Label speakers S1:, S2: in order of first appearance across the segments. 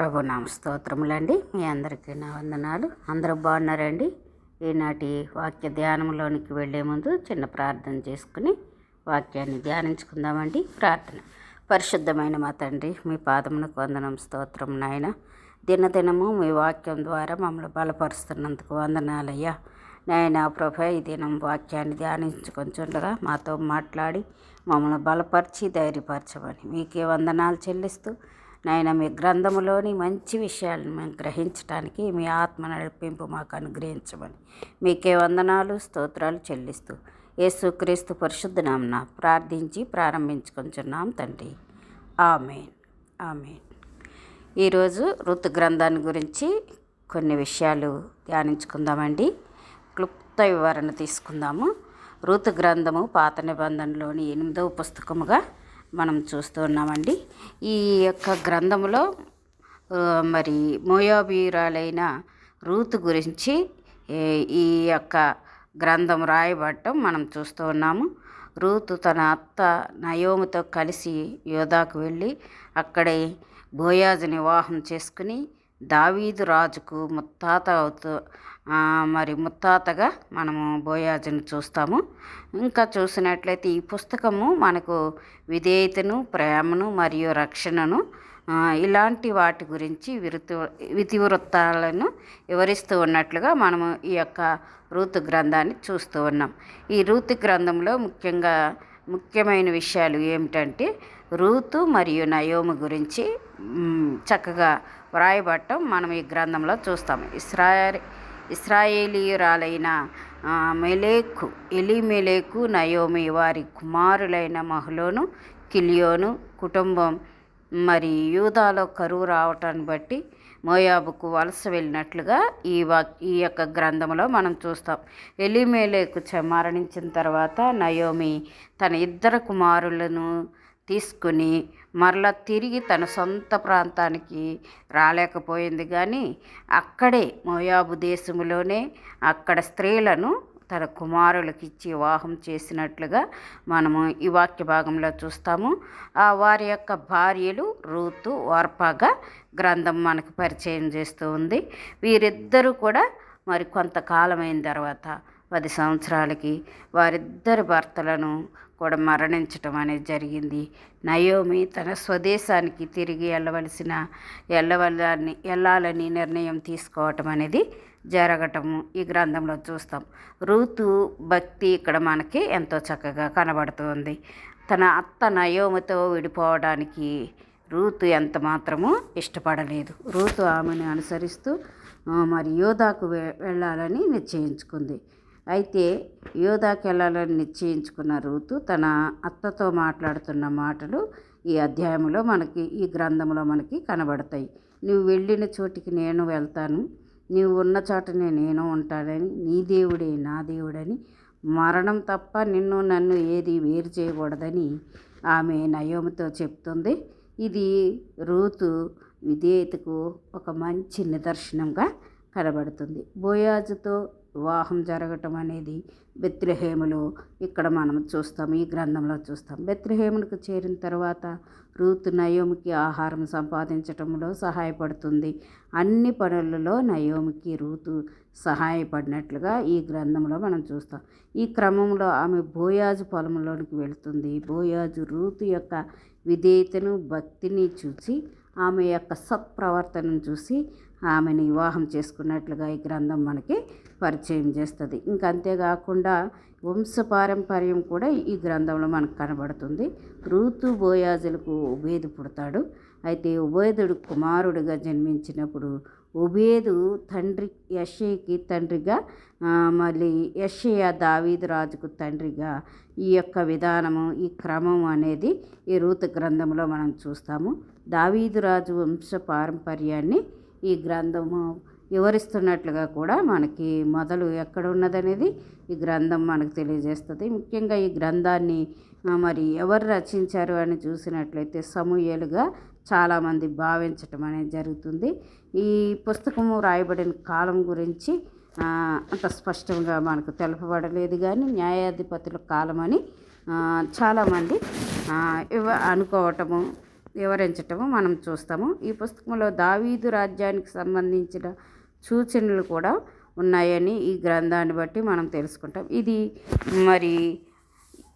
S1: ప్రభు నామ స్తోత్రములండి. మీ అందరికీ నా వందనాలు. అందరూ బాగున్నారండి? ఈనాటి వాక్య ధ్యానంలోనికి వెళ్ళే ముందు చిన్న ప్రార్థన చేసుకుని వాక్యాన్ని ధ్యానించుకుందామండి. ప్రార్థన. పరిశుద్ధమైన మా తండ్రి మీ పాదమునకు వందనం స్తోత్రం నాయన. దినదినము మీ వాక్యం ద్వారా మమ్మల్ని బలపరుస్తున్నందుకు వందనాలయ్యా. నాయన ప్రభ ఈ దినం వాక్యాన్ని ధ్యానించుకొంచుండగా మాతో మాట్లాడి మమ్మల్ని బలపరిచి ధైర్యపరచమని మీకే వందనాలు చెల్లిస్తూ నాయన మీ గ్రంథములోని మంచి విషయాలను మేము గ్రహించడానికి మీ ఆత్మ నడిపింపు మాకు అనుగ్రహించమని మీకే వందనాలు స్తోత్రాలు చెల్లిస్తూ యేసుక్రీస్తు పరిశుద్ధ నామన ప్రార్థించి ప్రారంభించుకుంటున్నాం తండ్రి. ఆమెన్. ఆమెన్. ఈరోజు ఋతు గ్రంథాన్ని గురించి కొన్ని విషయాలు ధ్యానించుకుందామండి. క్లుప్త వివరణ తీసుకుందాము. ఋతు గ్రంథము పాత నిబంధనలోని ఎనిమిదవ పుస్తకముగా మనం చూస్తూ ఉన్నామండి. ఈ యొక్క గ్రంథంలో మరి మోయాబీరాలైన రూతు గురించి ఈ యొక్క గ్రంథం రాయబడటం మనం చూస్తూ ఉన్నాము. రూతు తన అత్త నయోముతో కలిసి యోధాకు వెళ్ళి అక్కడే బోయాజుని వివాహం చేసుకుని దావీదు రాజుకు ముత్తాత అవుతూ మరి ముత్తాతగా మనము బోయాజును చూస్తాము. ఇంకా చూసినట్లయితే ఈ పుస్తకము మనకు విధేయతను ప్రేమను మరియు రక్షణను ఇలాంటి వాటి గురించి విరుతు ఇతివృత్తాలను వివరిస్తూ ఉన్నట్లుగా మనము ఈ యొక్క రూతు గ్రంథాన్ని చూస్తూ ఉన్నాం. ఈ రూతు గ్రంథంలో ముఖ్యంగా ముఖ్యమైన విషయాలు ఏమిటంటే రూతు మరియు నయోము గురించి చక్కగా వ్రాయబట్టం మనం ఈ గ్రంథంలో చూస్తాం. ఇస్రాయల్ ఇస్రాయేలీయురాలైన మెలేకు ఎలిమెలేకు నయోమి వారి కుమారులైన మహులోను కిలియోను కుటుంబం మరి యూదాలో కరువు రావటాన్ని బట్టి మోయాబుకు వలస వెళ్ళినట్లుగా ఈ వా ఈ యొక్క గ్రంథంలో మనం చూస్తాం. ఎలిమేలేకు మరణించిన తర్వాత నయోమి తన ఇద్దరు కుమారులను తీసుకుని మరలా తిరిగి తన సొంత ప్రాంతానికి రాలేకపోయింది కానీ అక్కడే మోయాబు దేశంలోనే అక్కడ స్త్రీలను తన కుమారులకు ఇచ్చి వివాహం చేసినట్లుగా మనము ఈ వాక్య భాగంలో చూస్తాము. ఆ వారి యొక్క భార్యలు రూతు వార్పాగా గ్రంథం మనకు పరిచయం చేస్తూ ఉంది. వీరిద్దరూ కూడా మరి కొంతకాలమైన తర్వాత పది సంవత్సరాలకి వారిద్దరి భర్తలను కూడా మరణించటం అనేది జరిగింది. నయోమి తన స్వదేశానికి తిరిగి వెళ్ళవలసిన వెళ్ళవలని వెళ్ళాలని నిర్ణయం తీసుకోవటం అనేది జరగటము ఈ గ్రంథంలో చూస్తాం. ఋతు భక్తి ఇక్కడ మనకి ఎంతో చక్కగా కనబడుతుంది. తన అత్త నయోమితో విడిపోవడానికి రూతు ఎంత మాత్రము ఇష్టపడలేదు. రూతు ఆమెను అనుసరిస్తూ మరి యోధాకు వె- వెళ్ళాలని నిశ్చయించుకుంది. అయితే యోధాకి వెళ్ళాలని నిశ్చయించుకున్న రూతు తన అత్తతో మాట్లాడుతున్న మాటలు ఈ అధ్యాయంలో మనకి ఈ గ్రంథంలో మనకి కనబడతాయి. నువ్వు వెళ్ళిన చోటికి నేను వెళ్తాను. నీవు ఉన్న చోటనే నేను ఉంటానని. నీ దేవుడే నా దేవుడని. మరణం తప్ప నిన్ను నన్ను ఏది వేరు చేయకూడదని ఆమె నయోమితో చెప్తుంది. ఇది రూతు విధేయతకు ఒక మంచి నిదర్శనంగా కనబడుతుంది. బోయాజుతో వివాహం జరగటం అనేది బెత్రిహేములు ఇక్కడ మనం చూస్తాం ఈ గ్రంథంలో చూస్తాం. బెత్రిహేములకు చేరిన తర్వాత రూతు నయోమికి ఆహారం సంపాదించటంలో సహాయపడుతుంది. అన్ని పనులలో నయోమికి రూతు సహాయపడినట్లుగా ఈ గ్రంథంలో మనం చూస్తాం. ఈ క్రమంలో ఆమె బోయాజు పొలంలోనికి వెళుతుంది. బోయాజు రూతు యొక్క విధేయతను భక్తిని చూసి ఆమె యొక్క సత్ప్రవర్తనను చూసి ఆమెను వివాహం చేసుకున్నట్లుగా ఈ గ్రంథం మనకి పరిచయం చేస్తుంది. ఇంకా అంతేకాకుండా వంశపారంపర్యం కూడా ఈ గ్రంథంలో మనకు కనబడుతుంది. రూతు బోయాజులకు ఉబేదు పుడతాడు. అయితే ఉబేదుడు కుమారుడిగా జన్మించినప్పుడు ఉబేదు తండ్రి యషేకి తండ్రిగా మళ్ళీ యషయ దావీదు రాజుకు తండ్రిగా ఈ యొక్క విధానము ఈ క్రమం అనేది ఈ రూతు గ్రంథంలో మనం చూస్తాము. దావీదు రాజు వంశ పారంపర్యాన్ని ఈ గ్రంథము వివరిస్తున్నట్లుగా కూడా మనకి మొదలు ఎక్కడ ఉన్నదనేది ఈ గ్రంథం మనకు తెలియజేస్తుంది. ముఖ్యంగా ఈ గ్రంథాన్ని మరి ఎవరు రచించారు అని చూసినట్లయితే సమూహలుగా చాలామంది భావించటం అనేది జరుగుతుంది. ఈ పుస్తకము రాయబడిన కాలం గురించి అంత స్పష్టంగా మనకు తెలుపబడలేదు కానీ న్యాయాధిపతుల కాలం అని చాలామంది ఇవ అనుకోవటము వివరించటము మనం చూస్తాము. ఈ పుస్తకంలో దావీదు రాజ్యానికి సంబంధించిన సూచనలు కూడా ఉన్నాయని ఈ గ్రంథాన్ని బట్టి మనం తెలుసుకుంటాం. ఇది మరి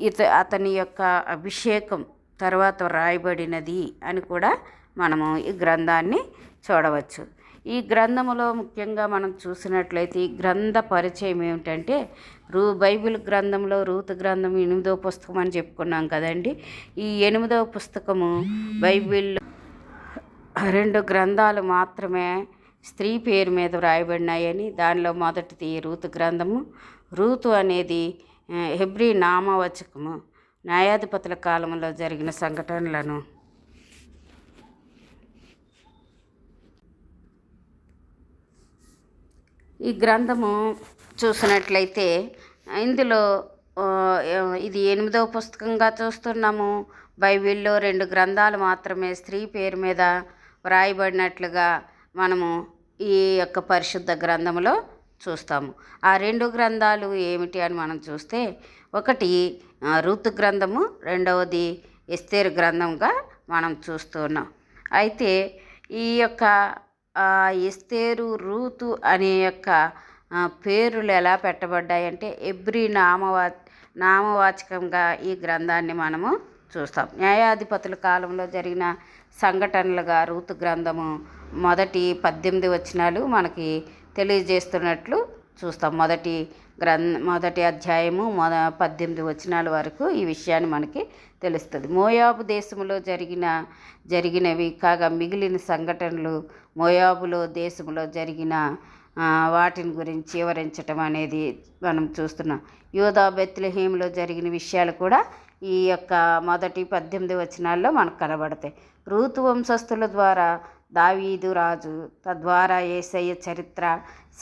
S1: ఇత అతని యొక్క అభిషేకం తర్వాత రాయబడినది అని కూడా మనము ఈ గ్రంథాన్ని చూడవచ్చు. ఈ గ్రంథములో ముఖ్యంగా మనం చూసినట్లయితే ఈ గ్రంథ పరిచయం ఏమిటంటే రూ బైబిల్ గ్రంథంలో రూత్ గ్రంథం ఎనిమిదవ పుస్తకం అని చెప్పుకున్నాం కదండి. ఈ ఎనిమిదవ పుస్తకము బైబిల్ రెండు గ్రంథాలు మాత్రమే స్త్రీ పేరు మీద వ్రాయబడినాయని దానిలో మొదటిది రూతు గ్రంథము. రూతు అనేది హెబ్రి హెబ్రీ నామవచకము. న్యాయాధిపతుల కాలంలో జరిగిన సంఘటనలను ఈ గ్రంథము చూసినట్లయితే ఇందులో ఇది ఎనిమిదవ పుస్తకంగా చూస్తున్నాము. బైబిల్లో రెండు గ్రంథాలు మాత్రమే స్త్రీ పేరు మీద వ్రాయబడినట్లుగా మనము ఈ యొక్క పరిశుద్ధ గ్రంథంలో చూస్తాము. ఆ రెండు గ్రంథాలు ఏమిటి అని మనం చూస్తే ఒకటి ఋతు గ్రంథము రెండవది ఎస్తేరు గ్రంథంగా మనం చూస్తున్నాం అయితే ఈ యొక్క ఆ, ఎస్తేరు రూతు అనే యొక్క పేరులు పేర్లు ఎలా పెట్టబడ్డాయంటే ఎబ్రి నామవా నామవాచకంగా ఈ గ్రంథాన్ని మనము చూస్తాం. న్యాయాధిపతుల కాలంలో జరిగిన సంఘటనలుగా రూతు గ్రంథము మొదటి పద్దెనిమిది వచనాలు మనకి తెలియజేస్తున్నట్లు చూస్తాం. మొదటి గ్రంథ మొదటి అధ్యాయము మొద పద్దెనిమిది వచనాల వరకు ఈ విషయాన్ని మనకి తెలుస్తుంది. మోయాబు దేశంలో జరిగిన జరిగినవి కాగా మిగిలిన సంఘటనలు మోయాబులో దేశంలో జరిగిన వాటిని గురించి వివరించటం అనేది మనం చూస్తున్నాం. యోధా బెత్లహీంలో జరిగిన విషయాలు కూడా ఈ యొక్క మొదటి పద్దెనిమిది వచనాల్లో మనకు కనబడతాయి. రూతు వంశస్థుల ద్వారా దావీదు రాజు తద్వారా ఏసయ్య చరిత్ర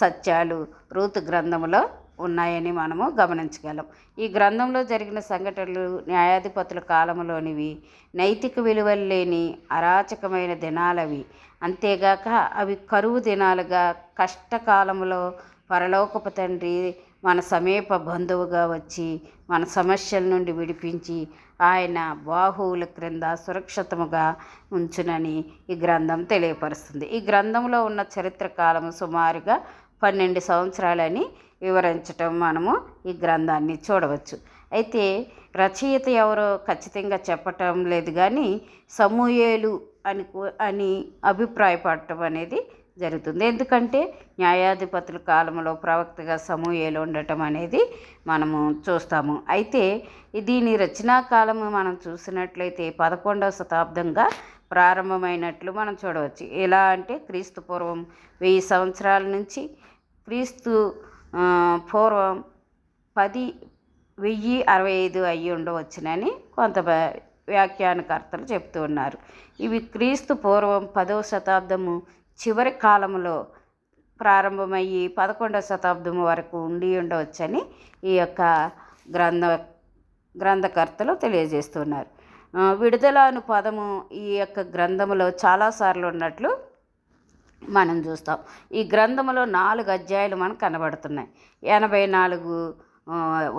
S1: సత్యాలు రూతు గ్రంథములో ఉన్నాయని మనము గమనించగలం. ఈ గ్రంథంలో జరిగిన సంఘటనలు న్యాయాధిపతుల కాలంలోనివి నైతిక విలువలు లేని అరాచకమైన దినాలవి. అంతేగాక అవి కరువు దినాలుగా కష్టకాలంలో పరలోకపు తండ్రి మన సమీప బంధువుగా వచ్చి మన సమస్యల నుండి విడిపించి ఆయన బాహువుల క్రింద సురక్షితముగా ఉంచునని ఈ గ్రంథం తెలియపరుస్తుంది. ఈ గ్రంథంలో ఉన్న చరిత్ర కాలము సుమారుగా పన్నెండు సంవత్సరాలని వివరించటం మనము ఈ గ్రంథాన్ని చూడవచ్చు. అయితే రచయిత ఎవరో ఖచ్చితంగా చెప్పటం లేదు కానీ సమూయేలు అని అని అభిప్రాయపడటం అనేది జరుగుతుంది. ఎందుకంటే న్యాయాధిపతుల కాలంలో ప్రవక్తగా సమూహేలు ఉండటం అనేది మనము చూస్తాము. అయితే దీని రచనా కాలము మనం చూసినట్లయితే పదకొండవ శతాబ్దంగా ప్రారంభమైనట్లు మనం చూడవచ్చు. ఎలా అంటే క్రీస్తు పూర్వం వెయ్యి సంవత్సరాల నుంచి క్రీస్తు పూర్వం పది వెయ్యి అరవై ఐదు అయ్యి ఉండవచ్చునని కొంత వ్యాఖ్యానకర్తలు చెప్తూ ఉన్నారు. ఇవి క్రీస్తు పూర్వం పదవ శతాబ్దము చివరి కాలంలో ప్రారంభమయ్యి పదకొండవ శతాబ్దం వరకు ఉండి ఉండవచ్చని ఈ యొక్క గ్రంథ గ్రంథకర్తలు తెలియజేస్తున్నారు. విడుదల అను పదము ఈ యొక్క గ్రంథములో చాలాసార్లు ఉన్నట్లు మనం చూస్తాం. ఈ గ్రంథంలో నాలుగు అధ్యాయాలు మనకు కనబడుతున్నాయి. ఎనభై నాలుగు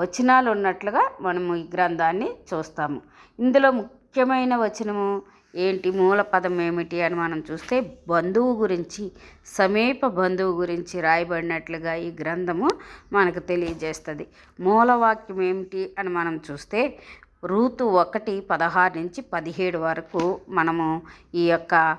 S1: వచనాలు ఉన్నట్లుగా మనము ఈ గ్రంథాన్ని చూస్తాము. ఇందులో ముఖ్యమైన వచనము ఏంటి? మూల పదం ఏమిటి అని మనం చూస్తే బంధువు గురించి సమీప బంధువు గురించి రాయబడినట్లుగా ఈ గ్రంథము మనకు తెలియజేస్తుంది. మూలవాక్యం ఏమిటి అని మనం చూస్తే రూతు ఒకటి పదహారు నుంచి పదిహేడు వరకు మనము ఈ యొక్క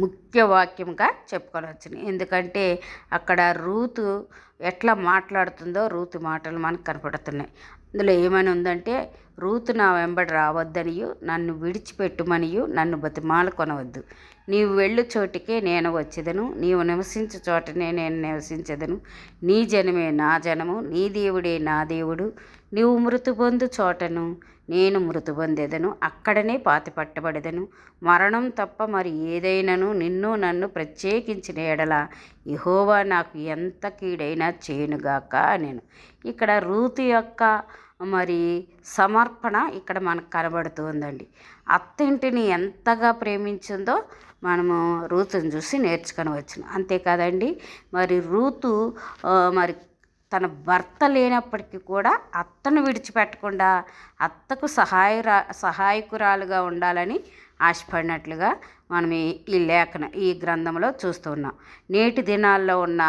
S1: ముఖ్య వాక్యంగా చెప్పుకోవచ్చు ఎందుకంటే అక్కడ రూతు ఎట్లా మాట్లాడుతుందో రూతు మాటలు మనకు కనపడుతున్నాయి. అందులో ఏమని ఉందంటే రూతు నా వెంబడి రావద్దనియు నన్ను విడిచిపెట్టుమనియు నన్ను బతిమాలు కొనవద్దు. నీవు వెళ్ళు చోటికే నేను వచ్చేదను నీవు నివసించు చోటనే నేను నివసించదను. నీ జనమే నా జనము నీ దేవుడే నా దేవుడు. నీవు మృతి పొందు చోటను నేను మృతి పొందేదను అక్కడనే పాతి పట్టబడేదను. మరణం తప్ప మరి ఏదైనాను నిన్ను నన్ను ప్రత్యేకించిన ఎడల ఇహోవా నాకు ఎంత కీడైనా చేయనుగాక నేను ఇక్కడ రూతు యొక్క మరి సమర్పణ ఇక్కడ మనకు కనబడుతుందండి. అత్తింటిని ఎంతగా ప్రేమించిందో మనము రూతుని చూసి నేర్చుకొని వచ్చిన. అంతేకాదండి మరి రూతు మరి తన భర్త లేనప్పటికీ కూడా అత్తను విడిచిపెట్టకుండా అత్తకు సహాయరా సహాయకురాలుగా ఉండాలని ఆశపడినట్లుగా మనం ఈ లేఖన ఈ గ్రంథంలో చూస్తున్నాం నేటి దినాల్లో ఉన్న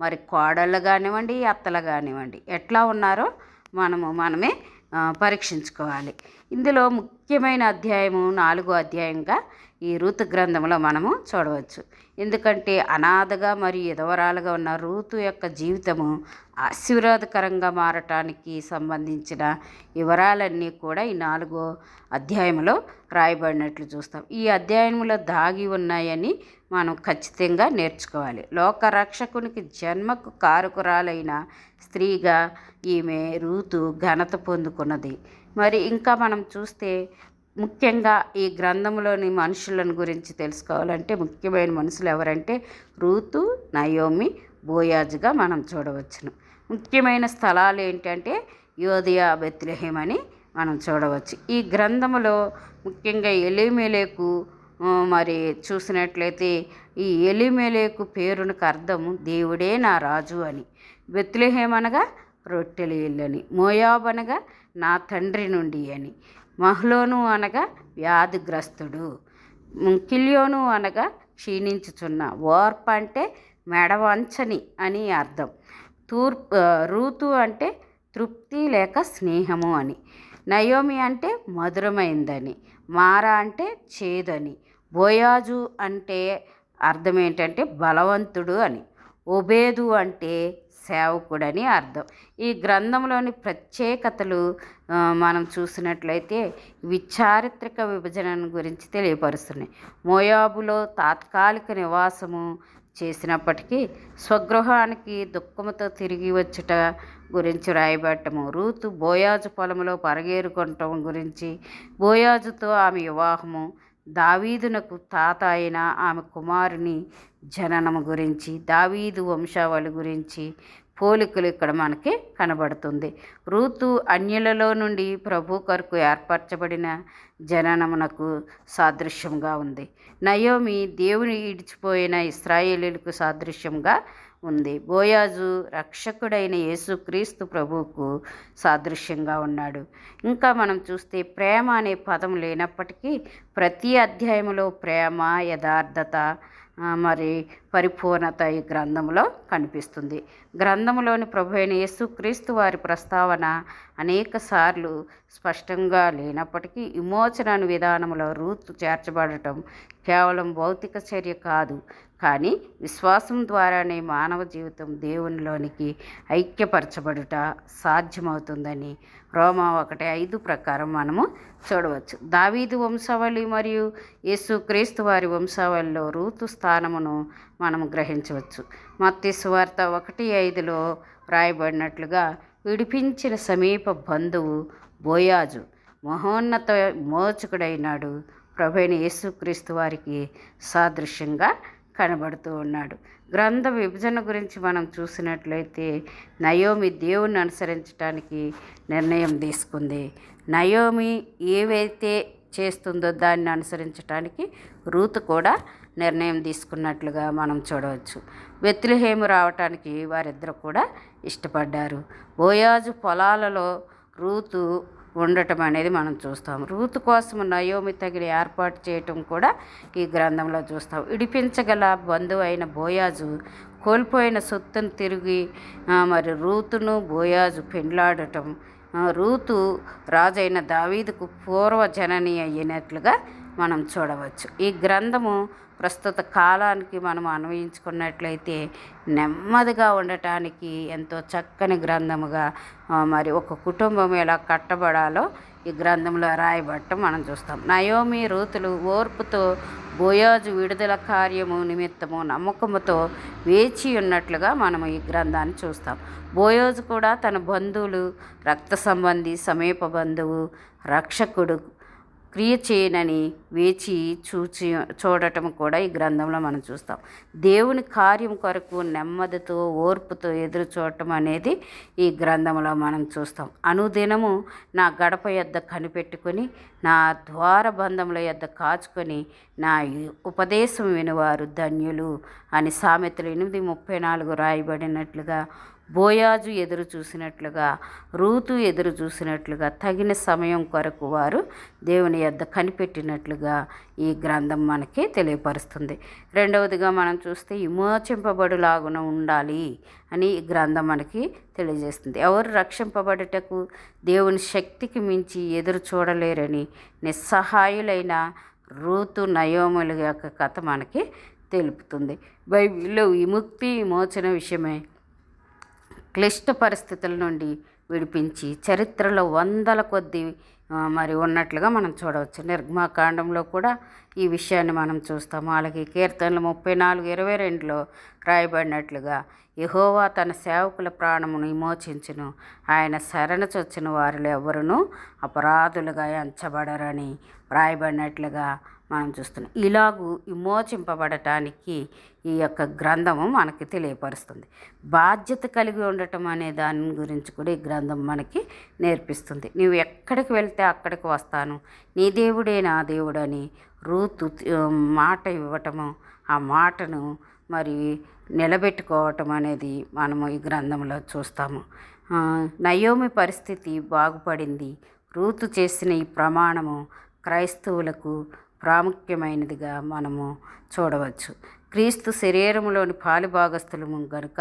S1: మరి కోడళ్ళు కానివ్వండి అత్తలు కానివ్వండి ఎట్లా ఉన్నారో మనము మనమే పరీక్షించుకోవాలి. ఇందులో ముఖ్యమైన అధ్యాయము నాలుగో అధ్యాయంగా ఈ రూతు గ్రంథంలో మనము చూడవచ్చు. ఎందుకంటే అనాథగా మరియు ఎదవరాలుగా ఉన్న రూతు యొక్క జీవితము ఆశీర్వాదకరంగా మారటానికి సంబంధించిన వివరాలన్నీ కూడా ఈ నాలుగో అధ్యాయంలో రాయబడినట్లు చూస్తాం. ఈ అధ్యాయంలో దాగి ఉన్నాయని మనం ఖచ్చితంగా నేర్చుకోవాలి. లోక రక్షకునికి జన్మకు కారుకురాలైన స్త్రీగా ఈమె రూతు ఘనత పొందుకున్నది. మరి ఇంకా మనం చూస్తే ముఖ్యంగా ఈ గ్రంథంలోని మనుషులను గురించి తెలుసుకోవాలంటే ముఖ్యమైన మనుషులు ఎవరంటే రూతు నయోమి బోయాజ్గా మనం చూడవచ్చును. ముఖ్యమైన స్థలాలు ఏంటంటే యోధియా బెత్లెహేం అని మనం చూడవచ్చు. ఈ గ్రంథములో ముఖ్యంగా ఎలిమేలేకు మరి చూసినట్లయితే ఈ ఎలిమేలేకు పేరునకు అర్థం దేవుడే నా రాజు అని. బెత్లెహేం అనగా రొట్టెలు ఇల్లని అని మోయాబ్ అనగా నా తండ్రి నుండి అని. మహ్లోను అనగా వ్యాధిగ్రస్తుడు. కిలియోను అనగా క్షీణించుచున్న ఓర్ప అంటే మెడవంచని అని అర్థం. తూర్పు రూతు అంటే తృప్తి లేక స్నేహము అని. నయోమి అంటే మధురమైందని. మారా అంటే చేదని. బోయాజు అంటే అర్థం ఏంటంటే బలవంతుడు అని. ఒబేదు అంటే సేవకుడని అర్థం. ఈ గ్రంథంలోని ప్రత్యేకతలు మనం చూసినట్లయితే ఇవి చారిత్రక విభజనను గురించి తెలియపరుస్తున్నాయి. మోయాబులో తాత్కాలిక నివాసము చేసినప్పటికీ స్వగృహానికి దుఃఖముతో తిరిగి వచ్చుట గురించి రాయబట్టము రూతు బోయాజు పొలంలో పరగేరుకొనటం గురించి బోయాజుతో ఆమె వివాహము దావీదునకు తాత అయిన ఆమె కుమారుని జననము గురించి దావీదు వంశావళి గురించి పోలికలు ఇక్కడ మనకి కనబడుతుంది. రూతు అన్యులలో నుండి ప్రభు కొరకు ఏర్పరచబడిన జననమునకు సాదృశ్యంగా ఉంది. నయోమి దేవుని ఈడ్చిపోయిన ఇస్రాయేలీలకు సాదృశ్యంగా ఉంది. బోయాజు రక్షకుడైన యేసుక్రీస్తు ప్రభువుకు సాదృశ్యంగా ఉన్నాడు. ఇంకా మనం చూస్తే ప్రేమ అనే పదం లేనప్పటికీ ప్రతి అధ్యాయంలో ప్రేమ యథార్థత మరి పరిపూర్ణత ఈ గ్రంథంలో కనిపిస్తుంది. గ్రంథంలోని ప్రభు అయిన యేసుక్రీస్తు వారి ప్రస్తావన అనేక సార్లు స్పష్టంగా లేనప్పటికీ విమోచన విధానంలో రూత్ చేర్చబడటం కేవలం భౌతిక చర్య కాదు. కానీ విశ్వాసం ద్వారానే మానవ జీవితం దేవునిలోనికి ఐక్యపరచబడుట సాధ్యమవుతుందని రోమా ఒకటి ఐదు ప్రకారం మనము చూడవచ్చు. దావీదు వంశావళి మరియు యేసుక్రీస్తు వారి వంశావళిలో రూతు స్థానమును మనము గ్రహించవచ్చు. మత్తి సువార్త ఒకటి ఐదులో వ్రాయబడినట్లుగా విడిపించిన సమీప బంధువు బోయాజు మహోన్నత మోచకుడైనాడు. ప్రభైన యేసుక్రీస్తు వారికి సాదృశ్యంగా కనబడుతూ ఉన్నాడు. గ్రంథ విభజన గురించి మనం చూసినట్లయితే నయోమి దేవుని అనుసరించడానికి నిర్ణయం తీసుకుంది. నయోమి ఏవైతే చేస్తుందో దాన్ని అనుసరించడానికి రూతు కూడా నిర్ణయం తీసుకున్నట్లుగా మనం చూడవచ్చు. బెత్లెహేము రావటానికి వారిద్దరు కూడా ఇష్టపడ్డారు. బోయాజు పొలాలలో రూతు ఉండటం అనేది మనం చూస్తాం. రూతు కోసం నయోమి తగిన ఏర్పాటు చేయటం కూడా ఈ గ్రంథంలో చూస్తాం. ఇడిపించగల బంధువు అయిన బోయాజు కోల్పోయిన సొత్తును తిరిగి మరి రూతును బోయాజు పెండ్లాడటం రూతు రాజైన దావీదుకు పూర్వ జననీ అయినట్లుగా మనం చూడవచ్చు. ఈ గ్రంథము ప్రస్తుత కాలానికి మనం అన్వయించుకున్నట్లయితే నెమ్మదిగా ఉండటానికి ఎంతో చక్కని గ్రంథముగా మరి ఒక కుటుంబం ఎలా కట్టబడాలో ఈ గ్రంథంలో రాయబట్ట మనం చూస్తాం. నయోమి రూతులు ఓర్పుతో బోయాజు విడుదల కార్యము నిమిత్తము నమ్మకముతో వేచి ఉన్నట్లుగా మనం ఈ గ్రంథాన్ని చూస్తాం. బోయోజు కూడా తన బంధువులు రక్త సంబంధి సమీప బంధువు రక్షకుడు క్రియ చేయనని వేచి చూచి చూడటం కూడా ఈ గ్రంథంలో మనం చూస్తాం. దేవుని కార్యం కొరకు నెమ్మదితో ఓర్పుతో ఎదురు చూడటం అనేది ఈ గ్రంథంలో మనం చూస్తాం. అనుదినము నా గడప యొద్ద కనిపెట్టుకొని నా ద్వార బంధముల యొద్ద కాచుకొని నా ఉపదేశం వినివారు ధన్యులు అని సామెతలు ఎనిమిది ముప్పై నాలుగు రాయబడినట్లుగా బోయాజు ఎదురు చూసినట్లుగా రూతు ఎదురు చూసినట్లుగా తగిన సమయం కొరకు వారు దేవుని యొద్ద కనిపెట్టినట్లుగా ఈ గ్రంథం మనకి తెలియపరుస్తుంది. రెండవదిగా మనం చూస్తే విమోచింపబడులాగున ఉండాలి అని ఈ గ్రంథం మనకి తెలియజేస్తుంది. ఎవరు రక్షింపబడుటకు దేవుని శక్తికి మించి ఎదురు చూడలేరని నిస్సహాయులైన రూతు నయోముల యొక్క కథ మనకి తెలుపుతుంది. బైబిల్లో విముక్తి విమోచన విషయమే క్లిష్ట పరిస్థితుల నుండి విడిపించి చరిత్రలో వందల కొద్ది మరి ఉన్నట్లుగా మనం చూడవచ్చు. నిర్గమాకాండంలో కూడా ఈ విషయాన్ని మనం చూస్తాము. అలాగే కీర్తనలు ముప్పై నాలుగు ఇరవై రెండులో రాయబడినట్లుగా యహోవా తన సేవకుల ప్రాణమును విమోచించును. ఆయన శరణ చొచ్చిన వారిలో ఎవరునూ అపరాధులుగా ఎంచబడరని వ్రాయబడినట్లుగా మనం చూస్తున్నాం. ఇలాగూ విమోచింపబడటానికి ఈ యొక్క గ్రంథము మనకి తెలియపరుస్తుంది. బాధ్యత కలిగి ఉండటం అనే దాని గురించి కూడా ఈ గ్రంథం మనకి నేర్పిస్తుంది. నీవు ఎక్కడికి వెళ్తే అక్కడికి వస్తాను? నీ దేవుడే నా దేవుడని రూతు మాట ఇవ్వటము ఆ మాటను మరి నిలబెట్టుకోవటం అనేది మనము ఈ గ్రంథంలో చూస్తాము. నయోమి పరిస్థితి బాగుపడింది. రూతు చేసిన ఈ ప్రమాణము క్రైస్తవులకు ప్రాముఖ్యమైనదిగా మనము చూడవచ్చు. క్రీస్తు శరీరంలోని పాలుభాగస్థులము గనుక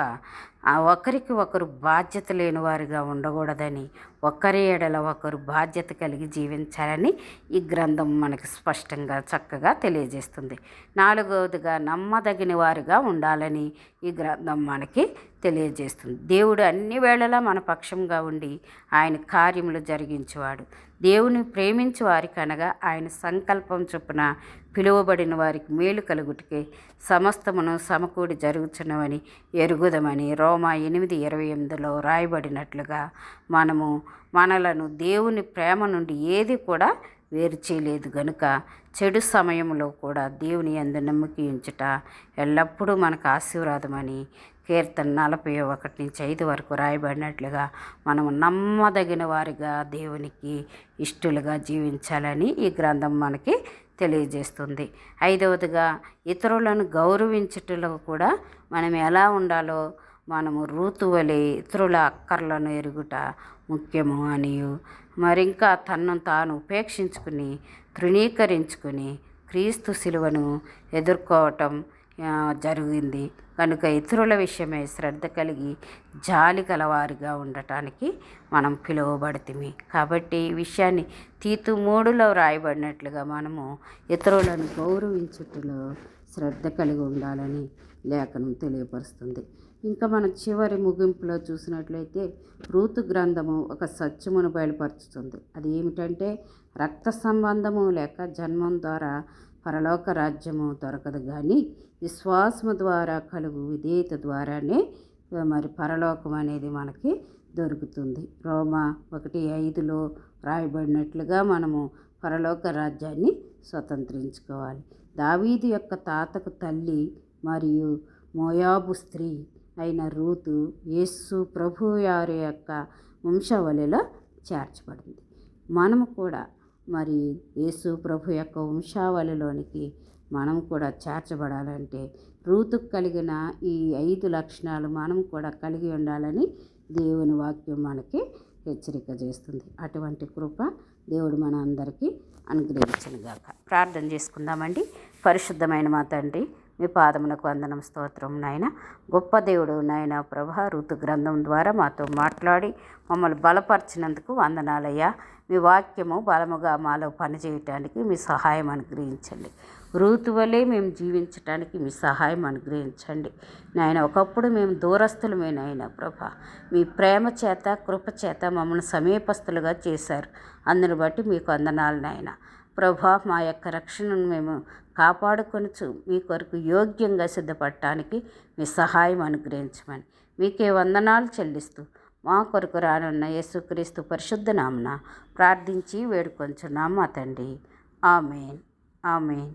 S1: ఆ ఒకరికి ఒకరు బాధ్యత లేని వారిగా ఉండకూడదని ఒకరి ఏడల ఒకరు బాధ్యత కలిగి జీవించాలని ఈ గ్రంథం మనకి స్పష్టంగా చక్కగా తెలియజేస్తుంది. నాలుగవదిగా నమ్మదగిన వారుగా ఉండాలని ఈ గ్రంథం మనకి తెలియజేస్తుంది. దేవుడు అన్ని వేళలా మన పక్షంగా ఉండి ఆయన కార్యములు జరిగించేవాడు. దేవుని ప్రేమించు వారికి అనగా ఆయన సంకల్పం చొప్పున పిలువబడిన వారికి మేలు కలుగుటికే సమస్తమును సమకూడి జరుగుచున్నవని ఎరుగుదమని రోమా ఎనిమిది ఇరవై ఎనిమిదిలో రాయబడినట్లుగా మనము మనలను దేవుని ప్రేమ నుండి ఏది కూడా వేరు చేయలేదు గనుక చెడు సమయంలో కూడా దేవుని అందు నమ్మకి ఉంచుట ఎల్లప్పుడూ మనకు ఆశీర్వాదమని కీర్తన నలభై ఒకటి నుంచి ఐదు వరకు రాయబడినట్లుగా మనము నమ్మదగిన వారిగా దేవునికి ఇష్టలుగా జీవించాలని ఈ గ్రంథం మనకి తెలియజేస్తుంది. ఐదవదిగా ఇతరులను గౌరవించుటలో కూడా మనం ఎలా ఉండాలో మనము ఋతువలే ఇతరుల అక్కర్లను ఎరుగుట ముఖ్యము అని మరింకా తన్ను తాను ఉపేక్షించుకుని తృణీకరించుకుని క్రీస్తు శిలువను ఎదుర్కోవటం జరిగింది. కనుక ఇతరుల విషయమై శ్రద్ధ కలిగి జాలి గలవారిగా ఉండటానికి మనం పిలువబడితిమి. కాబట్టి ఈ విషయాన్ని తీతు మూడులో రాయబడినట్లుగా మనము ఇతరులను గౌరవించుటలో శ్రద్ధ కలిగి ఉండాలని లేఖనం తెలియపరుస్తుంది. ఇంకా మనం చివరి ముగింపులో చూసినట్లయితే రూతు గ్రంథము ఒక సత్యమును బయలుపరుచుతుంది. అది ఏమిటంటే రక్త సంబంధము లేక జన్మం ద్వారా పరలోక రాజ్యము దొరకదు కానీ విశ్వాసము ద్వారా కలుగు విధేయత ద్వారానే మరి పరలోకం అనేది మనకి దొరుకుతుంది. రోమా ఒకటి ఐదులో రాయబడినట్లుగా మనము పరలోక రాజ్యాన్ని స్వతంత్రించుకోవాలి. దావీదు యొక్క తాతకు తల్లి మరియు మోయాబు స్త్రీ అయిన రూతు యేస్సు ప్రభు వారి యొక్క వంశావళిలో చేర్చబడింది. మనము కూడా మరి యేసు ప్రభు యొక్క వంశావళిలోనికి మనం కూడా చేర్చబడాలంటే రూతుకు కలిగిన ఈ ఐదు లక్షణాలు మనం కూడా కలిగి ఉండాలని దేవుని వాక్యం మనకి హెచ్చరిక చేస్తుంది. అటువంటి కృప దేవుడు మన అందరికీ అనుగ్రహించనుగాక. ప్రార్థన చేసుకుందామండి. పరిశుద్ధమైన మా తండ్రి మీ పాదమునకు వందనం స్తోత్రం నాయన. గొప్ప దేవుడు నాయన ప్రభా ఋతు గ్రంథం ద్వారా మాతో మాట్లాడి మమ్మల్ని బలపరిచినందుకు వందనాలయ్యా. మీ వాక్యము బలముగా మాలో పనిచేయటానికి మీ సహాయం అనుగ్రహించండి. రూతు వలె మేము జీవించటానికి మీ సహాయం అనుగ్రహించండి. నాయన ఒకప్పుడు మేము దూరస్తులమే నాయన ప్రభా. మీ ప్రేమ చేత కృప చేత మమ్మల్ని సమీపస్తులుగా చేశారు. అందుని బట్టి మీకు అందనాలు నాయన. ప్రభా మా యొక్క రక్షణను మేము కాపాడుకొనుచు మీ కొరకు యోగ్యంగా సిద్ధపడటానికి మీ సహాయం అనుగ్రహించమని మీకే వందనాలు చెల్లిస్తూ మా కొరకు రానున్న యేసుక్రీస్తు పరిశుద్ధ నామన ప్రార్థించి వేడుకొంచున్నాం మా తండ్రి. ఆమెన్. ఆమెన్.